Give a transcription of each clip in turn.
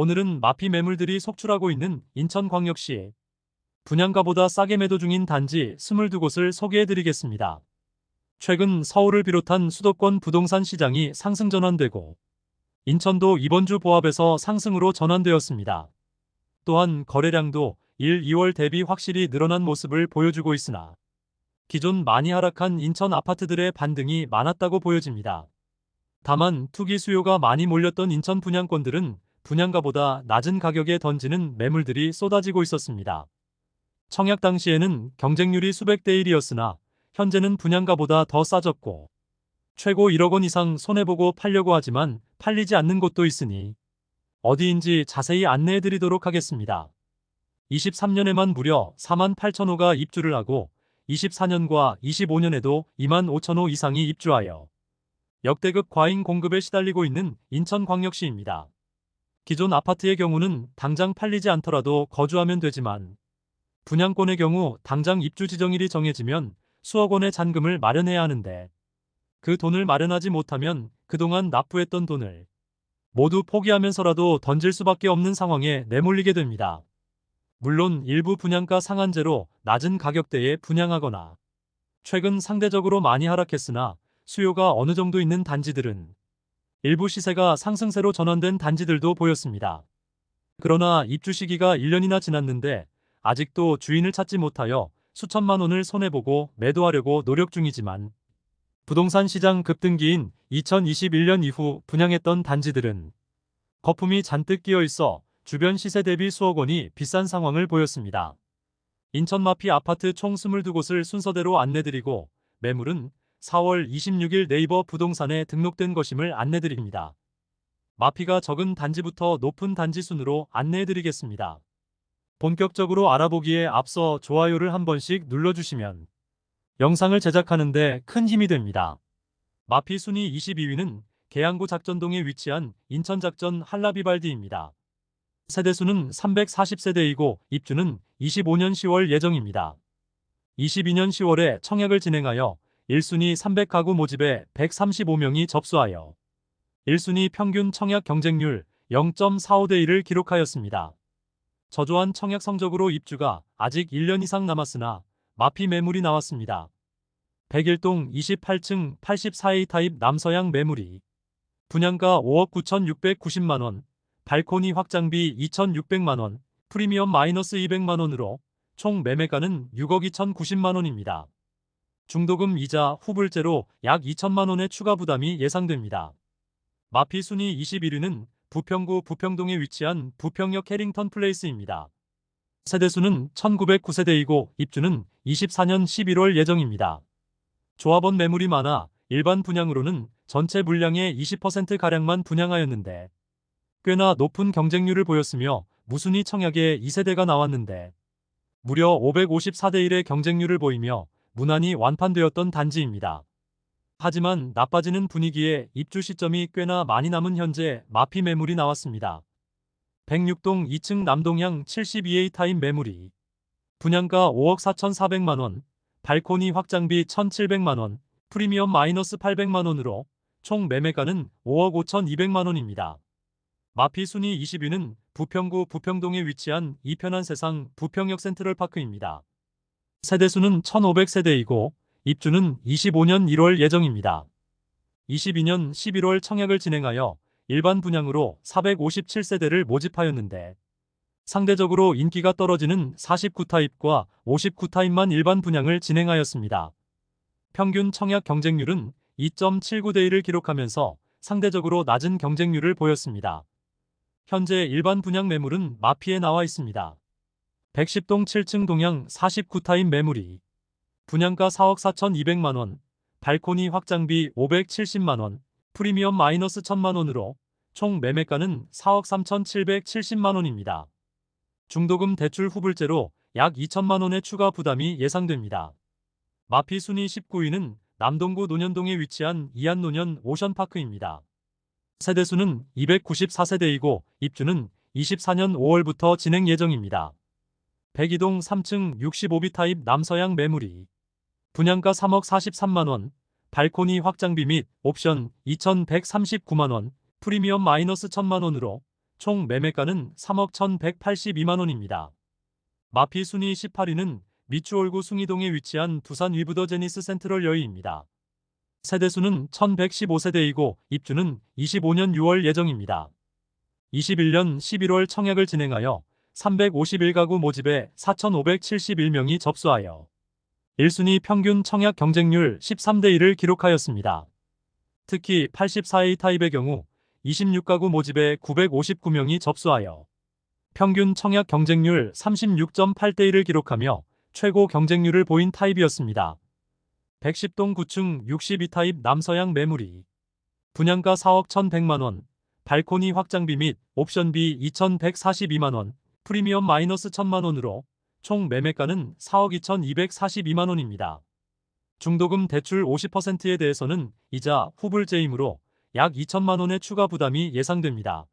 오늘은 마피 매물들이 속출하고 있는 인천광역시 분양가보다 싸게 매도 중인 단지 22곳을 소개해드리겠습니다. 최근 서울을 비롯한 수도권 부동산 시장이 상승 전환되고 인천도 이번 주 보합에서 상승으로 전환되었습니다. 또한 거래량도 1, 2월 대비 확실히 늘어난 모습을 보여주고 있으나 기존 많이 하락한 인천 아파트들의 반등이 많았다고 보여집니다. 다만 투기 수요가 많이 몰렸던 인천 분양권들은 분양가보다 낮은 가격에 던지는 매물들이 쏟아지고 있었습니다. 청약 당시에는 경쟁률이 수백 대 1이었으나 현재는 분양가보다 더 싸졌고 최고 1억 원 이상 손해보고 팔려고 하지만 팔리지 않는 곳도 있으니 어디인지 자세히 안내해 드리도록 하겠습니다. 23년에만 무려 4만 8천 호가 입주를 하고 24년과 25년에도 2만 5천 호 이상이 입주하여 역대급 과잉 공급에 시달리고 있는 인천광역시입니다. 기존 아파트의 경우는 당장 팔리지 않더라도 거주하면 되지만 분양권의 경우 당장 입주 지정일이 정해지면 수억 원의 잔금을 마련해야 하는데 그 돈을 마련하지 못하면 그동안 납부했던 돈을 모두 포기하면서라도 던질 수밖에 없는 상황에 내몰리게 됩니다. 물론 일부 분양가 상한제로 낮은 가격대에 분양하거나 최근 상대적으로 많이 하락했으나 수요가 어느 정도 있는 단지들은 일부 시세가 상승세로 전환된 단지들도 보였습니다. 그러나 입주 시기가 1년이나 지났는데 아직도 주인을 찾지 못하여 수천만 원을 손해보고 매도하려고 노력 중이지만 부동산 시장 급등기인 2021년 이후 분양했던 단지들은 거품이 잔뜩 끼어 있어 주변 시세 대비 수억 원이 비싼 상황을 보였습니다. 인천 마피 아파트 총 22곳을 순서대로 안내드리고 매물은 4월 26일 네이버 부동산에 등록된 것임을 안내드립니다. 마피가 적은 단지부터 높은 단지 순으로 안내해드리겠습니다. 본격적으로 알아보기에 앞서 좋아요를 한 번씩 눌러주시면 영상을 제작하는데 큰 힘이 됩니다. 마피 순위 22위는 계양구 작전동에 위치한 인천작전 한라비발디입니다. 세대수는 340세대이고 입주는 25년 10월 예정입니다. 22년 10월에 청약을 진행하여 1순위 300가구 모집에 135명이 접수하여 1순위 평균 청약 경쟁률 0.45대 1을 기록하였습니다. 저조한 청약 성적으로 입주가 아직 1년 이상 남았으나 마피 매물이 나왔습니다. 101동 28층 84A 타입 남서양 매물이 분양가 5억 9,690만원, 발코니 확장비 2,600만원, 프리미엄 마이너스 200만원으로 총 매매가는 6억 2,090만원입니다. 중도금 이자 후불제로 약 2천만 원의 추가 부담이 예상됩니다. 마피 순위 21위는 부평구 부평동에 위치한 부평역 해링턴 플레이스입니다. 세대수는 1909세대이고 입주는 24년 11월 예정입니다. 조합원 매물이 많아 일반 분양으로는 전체 물량의 20%가량만 분양하였는데 꽤나 높은 경쟁률을 보였으며 무순위 청약에 2세대가 나왔는데 무려 554대 1의 경쟁률을 보이며 무난히 완판되었던 단지입니다. 하지만 나빠지는 분위기에 입주 시점이 꽤나 많이 남은 현재 마피 매물이 나왔습니다. 106동 2층 남동향 72A 타임 매물이 분양가 5억 4,400만원, 발코니 확장비 1,700만원, 프리미엄 마이너스 800만원으로 총 매매가는 5억 5,200만원입니다. 마피 순위 20위는 부평구 부평동에 위치한 이편한 세상 부평역 센트럴파크입니다. 세대수는 1,500세대이고 입주는 25년 1월 예정입니다. 22년 11월 청약을 진행하여 일반 분양으로 457세대를 모집하였는데 상대적으로 인기가 떨어지는 49타입과 59타입만 일반 분양을 진행하였습니다. 평균 청약 경쟁률은 2.79대 1을 기록하면서 상대적으로 낮은 경쟁률을 보였습니다. 현재 일반 분양 매물은 마피에 나와 있습니다. 110동 7층 동향 49타입 매물이 분양가 4억 4,200만원, 발코니 확장비 570만원, 프리미엄 마이너스 1,000만원으로 총 매매가는 4억 3,770만원입니다. 중도금 대출 후불제로 약 2천만원의 추가 부담이 예상됩니다. 마피 순위 19위는 남동구 논현동에 위치한 이안논현 오션파크입니다. 세대수는 294세대이고 입주는 24년 5월부터 진행 예정입니다. 102동 3층 65비 타입 남서양 매물이 분양가 3억 43만원, 발코니 확장비 및 옵션 2139만원, 프리미엄 마이너스 1000만원으로 총 매매가는 3억 1,182만 원입니다. 마피 순위 18위는 미추홀구 숭이동에 위치한 두산 위브더 제니스 센트럴 여의입니다. 세대수는 1115세대이고 입주는 25년 6월 예정입니다. 21년 11월 청약을 진행하여 351가구 모집에 4,571명이 접수하여 1순위 평균 청약 경쟁률 13대 1을 기록하였습니다. 특히 84A 타입의 경우 26가구 모집에 959명이 접수하여 평균 청약 경쟁률 36.8대 1을 기록하며 최고 경쟁률을 보인 타입이었습니다. 110동 9층 62타입 남서양 매물이 분양가 4억 1,100만원, 발코니 확장비 및 옵션비 2,142만원, 프리미엄 마이너스 1,000만원으로 총 매매가는 4억 2,242만원입니다. 중도금 대출 50%에 대해서는 이자 후불제이므로 약 2천만원의 추가 부담이 예상됩니다.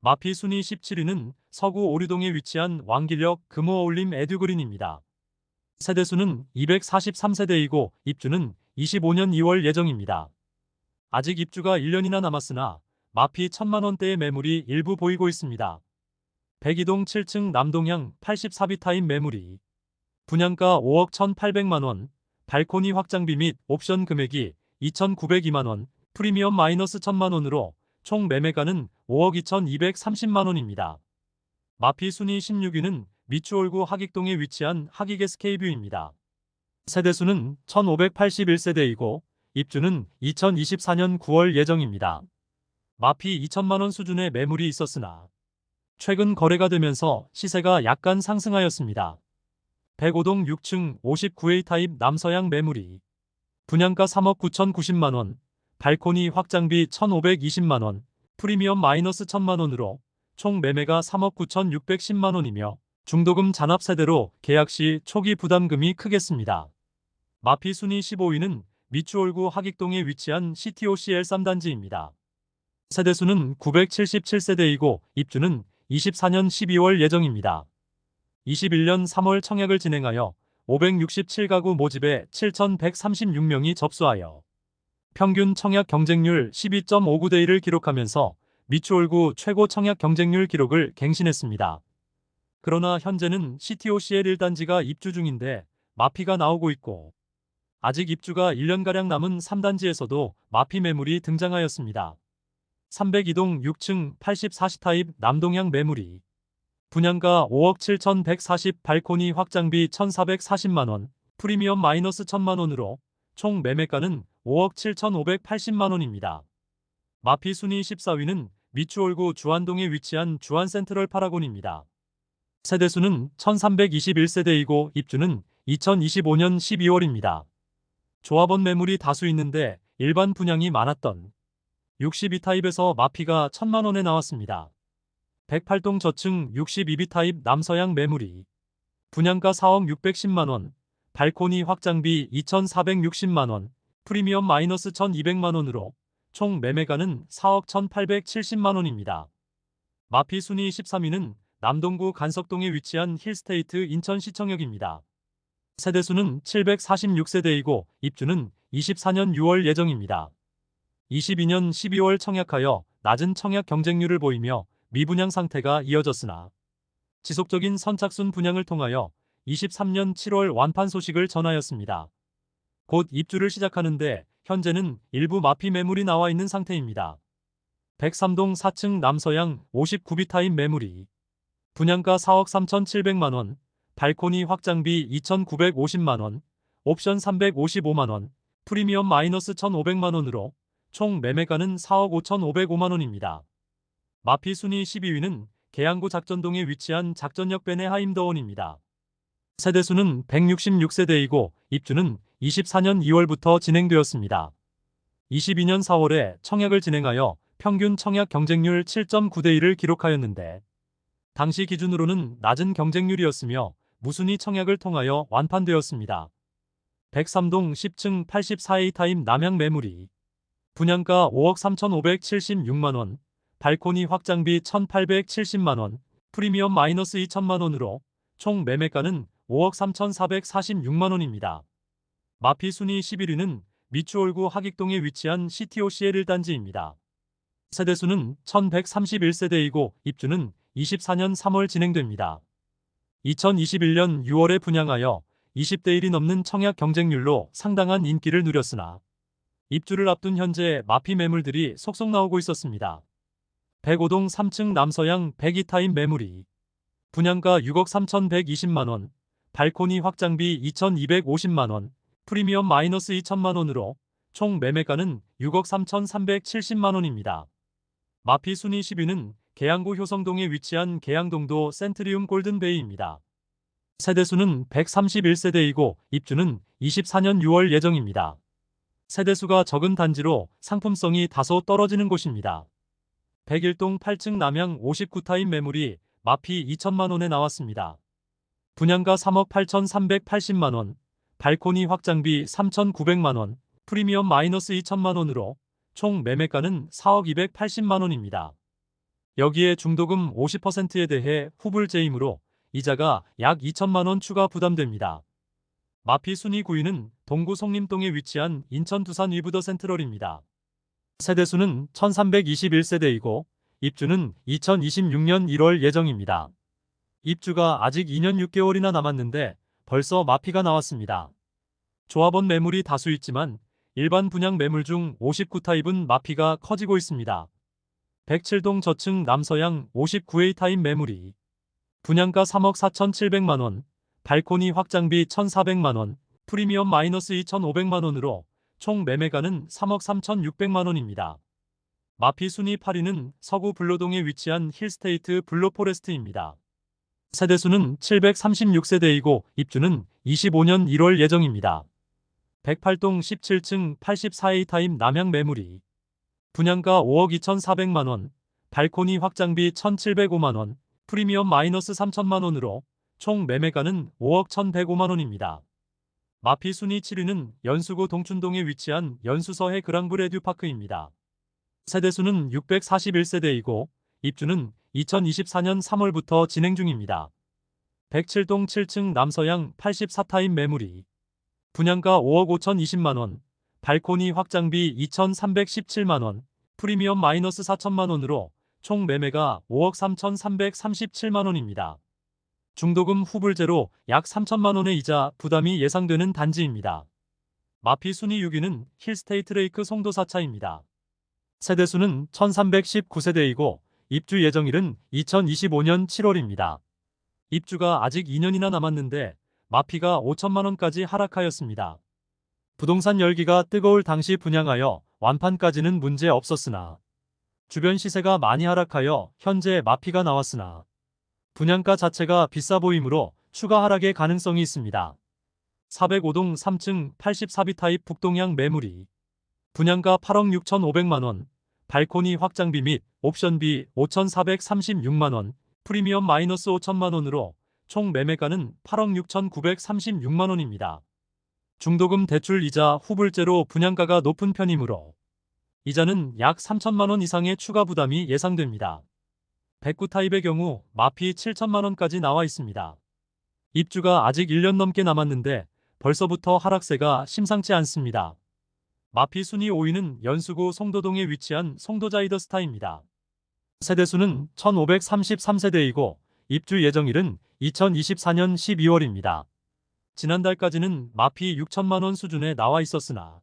마피 순위 17위는 서구 오류동에 위치한 왕길역 금호어울림 에듀그린입니다. 세대수는 243세대이고 입주는 25년 2월 예정입니다. 아직 입주가 1년이나 남았으나 마피 1000만원대의 매물이 일부 보이고 있습니다. 백이동 7층 남동향 84비타임 매물이 분양가 5억 1,800만원, 발코니 확장비 및 옵션 금액이 2,902만원, 프리미엄 마이너스 1,000만원으로 총 매매가는 5억 2,230만원입니다. 마피 순위 16위는 미추홀구 하익동에 위치한 하익 SK뷰입니다. 세대수는 1581세대이고 입주는 2024년 9월 예정입니다. 마피 2천만원 수준의 매물이 있었으나 최근 거래가 되면서 시세가 약간 상승하였습니다. 105동 6층 59A 타입 남서양 매물이 분양가 3억 9,090만원, 발코니 확장비 1,520만원, 프리미엄 마이너스 1,000만원으로 총 매매가 3억 9,610만원이며 중도금 잔압 세대로 계약 시 초기 부담금이 크겠습니다. 마피 순위 15위는 미추홀구 하익동에 위치한 CTOCL 3단지입니다. 세대수는 977세대이고 입주는 24년 12월 예정입니다. 21년 3월 청약을 진행하여 567가구 모집에 7,136명이 접수하여 평균 청약 경쟁률 12.59대 1을 기록하면서 미추홀구 최고 청약 경쟁률 기록을 갱신했습니다. 그러나 현재는 CTOCL 1단지가 입주 중인데 마피가 나오고 있고 아직 입주가 1년가량 남은 3단지에서도 마피 매물이 등장하였습니다. 302동 6층 84시 타입 남동향 매물이 분양가 5억 7,140 발코니 확장비 1,440만원, 프리미엄 마이너스 1,000만원으로 총 매매가는 5억 7,580만원입니다. 마피 순위 14위는 미추홀구 주안동에 위치한 주안 센트럴 파라곤입니다. 세대수는 1321세대이고 입주는 2025년 12월입니다. 조합원 매물이 다수 있는데 일반 분양이 많았던 62타입에서 마피가 1000만원에 나왔습니다. 108동 저층 62비타입 남서양 매물이 분양가 4억 610만원, 발코니 확장비 2460만원, 프리미엄 마이너스 1200만원으로 총 매매가는 4억 1870만원입니다. 마피 순위 13위는 남동구 간석동에 위치한 힐스테이트 인천시청역입니다. 세대수는 746세대이고 입주는 24년 6월 예정입니다. 22년 12월 청약하여 낮은 청약 경쟁률을 보이며 미분양 상태가 이어졌으나 지속적인 선착순 분양을 통하여 23년 7월 완판 소식을 전하였습니다. 곧 입주를 시작하는데 현재는 일부 마피 매물이 나와 있는 상태입니다. 103동 4층 남서양 59비타임 매물이 분양가 4억 3,700만원, 발코니 확장비 2,950만원, 옵션 355만원, 프리미엄 마이너스 1,500만원으로 총 매매가는 4억 5,505만원입니다. 마피 순위 12위는 계양구 작전동에 위치한 작전역 베네 하임더원입니다. 세대수는 166세대이고 입주는 24년 2월부터 진행되었습니다. 22년 4월에 청약을 진행하여 평균 청약 경쟁률 7.9대 1을 기록하였는데 당시 기준으로는 낮은 경쟁률이었으며 무순위 청약을 통하여 완판되었습니다. 103동 10층 84A 타입 남양 매물이 분양가 5억 3,576만원, 발코니 확장비 1,870만원, 프리미엄 마이너스 2천만원으로 총 매매가는 5억 3,446만원입니다. 마피 순위 11위는 미추홀구 하익동에 위치한 CTOCL 1단지입니다. 세대수는 1131세대이고 입주는 24년 3월 진행됩니다. 2021년 6월에 분양하여 20대 1이 넘는 청약 경쟁률로 상당한 인기를 누렸으나 입주를 앞둔 현재 마피 매물들이 속속 나오고 있었습니다. 105동 3층 남서양 102타임 매물이 분양가 6억 3,120만원, 발코니 확장비 2,250만원, 프리미엄 마이너스 2천만원으로 총 매매가는 6억 3,370만원입니다. 마피 순위 10위는 계양구 효성동에 위치한 계양동도 센트리움 골든베이입니다. 세대수는 131세대이고 입주는 24년 6월 예정입니다. 세대수가 적은 단지로 상품성이 다소 떨어지는 곳입니다. 101동 8층 남양 59타임 매물이 마피 2천만 원에 나왔습니다. 분양가 3억 8,380만 원, 발코니 확장비 3,900만 원, 프리미엄 마이너스 2천만 원으로 총 매매가는 4억 280만 원입니다. 여기에 중도금 50%에 대해 후불제이므로 이자가 약 2천만 원 추가 부담됩니다. 마피 순위 9위는 동구 송림동에 위치한 인천 두산 위브더 센트럴입니다. 세대수는 1321세대이고 입주는 2026년 1월 예정입니다. 입주가 아직 2년 6개월이나 남았는데 벌써 마피가 나왔습니다. 조합원 매물이 다수 있지만 일반 분양 매물 중 59타입은 마피가 커지고 있습니다. 107동 저층 남서양 59A 타입 매물이 분양가 3억 4,700만원, 발코니 확장비 1,400만원, 프리미엄 마이너스 2,500만원으로 총 매매가는 3억 3,600만원입니다. 마피 순위 8위는 서구 블로동에 위치한 힐스테이트 블로포레스트입니다. 세대수는 736세대이고 입주는 25년 1월 예정입니다. 108동 17층 84A 타임 남양 매물이 분양가 5억 2,400만원, 발코니 확장비 1,705만원, 프리미엄 마이너스 3천만원으로 총 매매가는 5억 1,105만원입니다. 마피 순위 7위는 연수구 동춘동에 위치한 연수서해 그랑브 레듀파크입니다. 세대수는 641세대이고 입주는 2024년 3월부터 진행 중입니다. 107동 7층 남서양 84타임 매물이 분양가 5억 5,020만원, 발코니 확장비 2,317만원, 프리미엄 마이너스 4천만원으로 총 매매가 5억 3,337만원입니다. 중도금 후불제로 약 3천만 원의 이자 부담이 예상되는 단지입니다. 마피 순위 6위는 힐스테이트 레이크 송도 4차입니다. 세대수는 1319세대이고 입주 예정일은 2025년 7월입니다. 입주가 아직 2년이나 남았는데 마피가 5천만 원까지 하락하였습니다. 부동산 열기가 뜨거울 당시 분양하여 완판까지는 문제 없었으나 주변 시세가 많이 하락하여 현재 마피가 나왔으나 분양가 자체가 비싸 보이므로 추가 하락의 가능성이 있습니다. 405동 3층 84비 타입 북동향 매물이 분양가 8억 6,500만원, 발코니 확장비 및 옵션비 5,436만원, 프리미엄 마이너스 5천만원으로 총 매매가는 8억 6,936만원입니다. 중도금 대출 이자 후불제로 분양가가 높은 편이므로 이자는 약 3천만원 이상의 추가 부담이 예상됩니다. 109 타입의 경우 마피 7천만원까지 나와 있습니다. 입주가 아직 1년 넘게 남았는데 벌써부터 하락세가 심상치 않습니다. 마피 순위 5위는 연수구 송도동에 위치한 송도자이더스타입니다. 세대수는 1533세대이고 입주 예정일은 2024년 12월입니다. 지난달까지는 마피 6천만원 수준에 나와 있었으나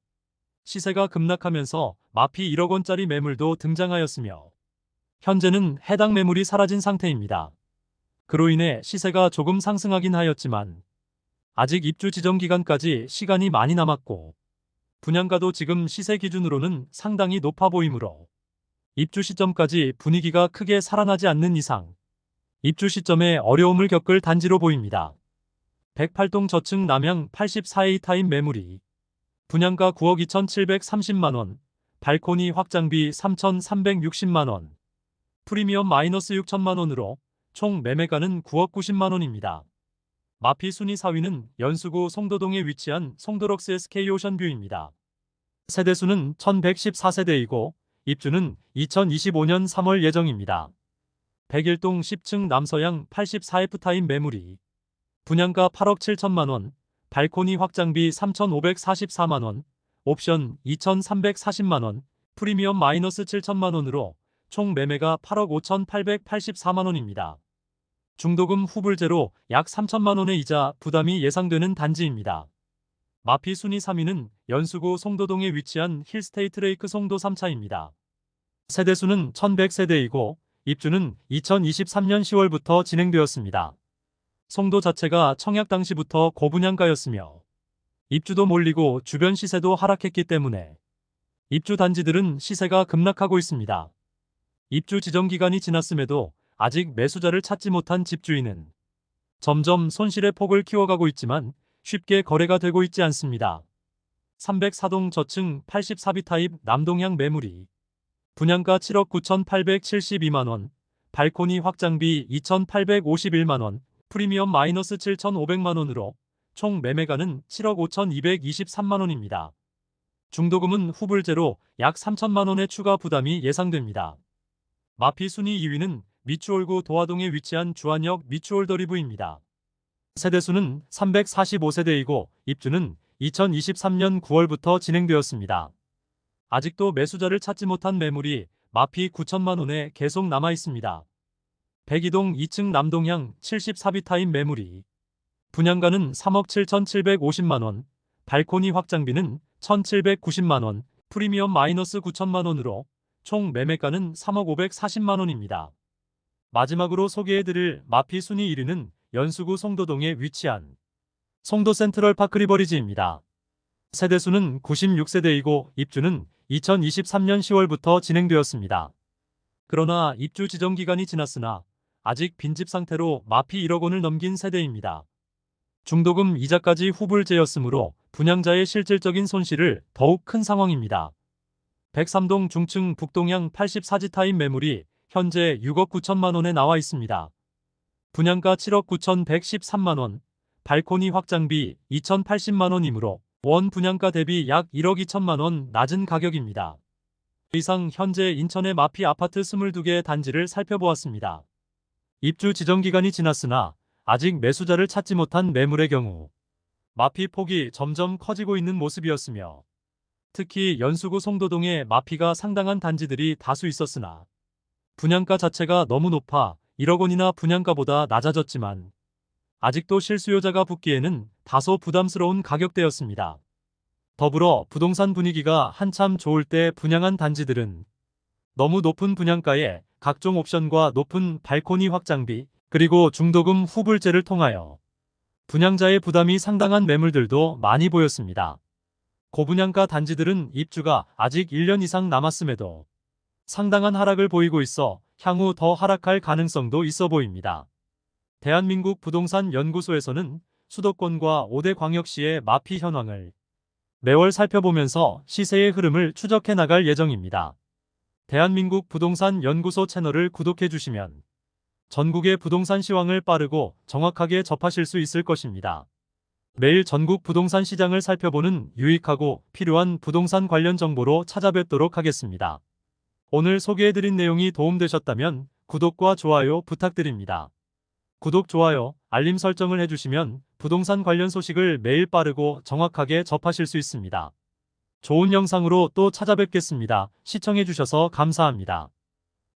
시세가 급락하면서 마피 1억 원짜리 매물도 등장하였으며 현재는 해당 매물이 사라진 상태입니다. 그로 인해 시세가 조금 상승하긴 하였지만 아직 입주 지정 기간까지 시간이 많이 남았고 분양가도 지금 시세 기준으로는 상당히 높아 보이므로 입주 시점까지 분위기가 크게 살아나지 않는 이상 입주 시점에 어려움을 겪을 단지로 보입니다. 108동 저층 남양 84A 타임 매물이 분양가 9억 2,730만원, 발코니 확장비 3,360만원, 프리미엄 마이너스 6천만 원으로 총 매매가는 9억 90만 원입니다. 마피 순위 4위는 연수구 송도동에 위치한 송도럭스 SK 오션뷰입니다. 세대수는 1114세대이고 입주는 2025년 3월 예정입니다. 101동 10층 남서양 84F타임 매물이 분양가 8억 7천만원, 발코니 확장비 3,544만원, 옵션 2,340만원, 프리미엄 마이너스 7천만원으로 총 매매가 8억 5,884만 원입니다. 중도금 후불제로 약 3천만 원의 이자 부담이 예상되는 단지입니다. 마피 순위 3위는 연수구 송도동에 위치한 힐스테이트 레이크 송도 3차입니다. 세대수는 1100세대이고 입주는 2023년 10월부터 진행되었습니다. 송도 자체가 청약 당시부터 고분양가였으며 입주도 몰리고 주변 시세도 하락했기 때문에 입주 단지들은 시세가 급락하고 있습니다. 입주 지정 기간이 지났음에도 아직 매수자를 찾지 못한 집주인은 점점 손실의 폭을 키워가고 있지만 쉽게 거래가 되고 있지 않습니다. 304동 저층 84비 타입 남동향 매물이 분양가 7억 9,872만 원, 발코니 확장비 2,851만 원, 프리미엄 마이너스 7,500만 원으로 총 매매가는 7억 5,223만 원입니다. 중도금은 후불제로 약 3천만 원의 추가 부담이 예상됩니다. 마피 순위 2위는 미추홀구 도화동에 위치한 주안역 미추홀더리브입니다. 세대수는 345세대이고 입주는 2023년 9월부터 진행되었습니다. 아직도 매수자를 찾지 못한 매물이 마피 9천만 원에 계속 남아 있습니다. 백이동 2층 남동향 74비 타임 매물이 분양가는 3억 7,750만 원, 발코니 확장비는 1,790만 원, 프리미엄 마이너스 9천만 원으로 총 매매가는 3억 540만 원입니다. 마지막으로 소개해드릴 마피 순위 1위는 연수구 송도동에 위치한 송도 센트럴 파크 리버리지입니다. 세대수는 96세대이고 입주는 2023년 10월부터 진행되었습니다. 그러나 입주 지정 기간이 지났으나 아직 빈집 상태로 마피 1억 원을 넘긴 세대입니다. 중도금 이자까지 후불제였으므로 분양자의 실질적인 손실을 더욱 큰 상황입니다. 103동 중층 북동향 84지 타임 매물이 현재 6억 9천만 원에 나와 있습니다. 분양가 7억 9,113만 원, 발코니 확장비 2,080만 원이므로 원 분양가 대비 약 1억 2천만 원 낮은 가격입니다. 이상 현재 인천의 마피 아파트 22개 단지를 살펴보았습니다. 입주 지정 기간이 지났으나 아직 매수자를 찾지 못한 매물의 경우 마피 폭이 점점 커지고 있는 모습이었으며 특히 연수구 송도동에 마피가 상당한 단지들이 다수 있었으나 분양가 자체가 너무 높아 1억 원이나 분양가보다 낮아졌지만 아직도 실수요자가 붙기에는 다소 부담스러운 가격대였습니다. 더불어 부동산 분위기가 한참 좋을 때 분양한 단지들은 너무 높은 분양가에 각종 옵션과 높은 발코니 확장비 그리고 중도금 후불제를 통하여 분양자의 부담이 상당한 매물들도 많이 보였습니다. 고분양가 단지들은 입주가 아직 1년 이상 남았음에도 상당한 하락을 보이고 있어 향후 더 하락할 가능성도 있어 보입니다. 대한민국 부동산 연구소에서는 수도권과 5대 광역시의 마피 현황을 매월 살펴보면서 시세의 흐름을 추적해 나갈 예정입니다. 대한민국 부동산 연구소 채널을 구독해 주시면 전국의 부동산 시황을 빠르고 정확하게 접하실 수 있을 것입니다. 매일 전국 부동산 시장을 살펴보는 유익하고 필요한 부동산 관련 정보로 찾아뵙도록 하겠습니다. 오늘 소개해드린 내용이 도움되셨다면 구독과 좋아요 부탁드립니다. 구독, 좋아요, 알림 설정을 해주시면 부동산 관련 소식을 매일 빠르고 정확하게 접하실 수 있습니다. 좋은 영상으로 또 찾아뵙겠습니다. 시청해주셔서 감사합니다.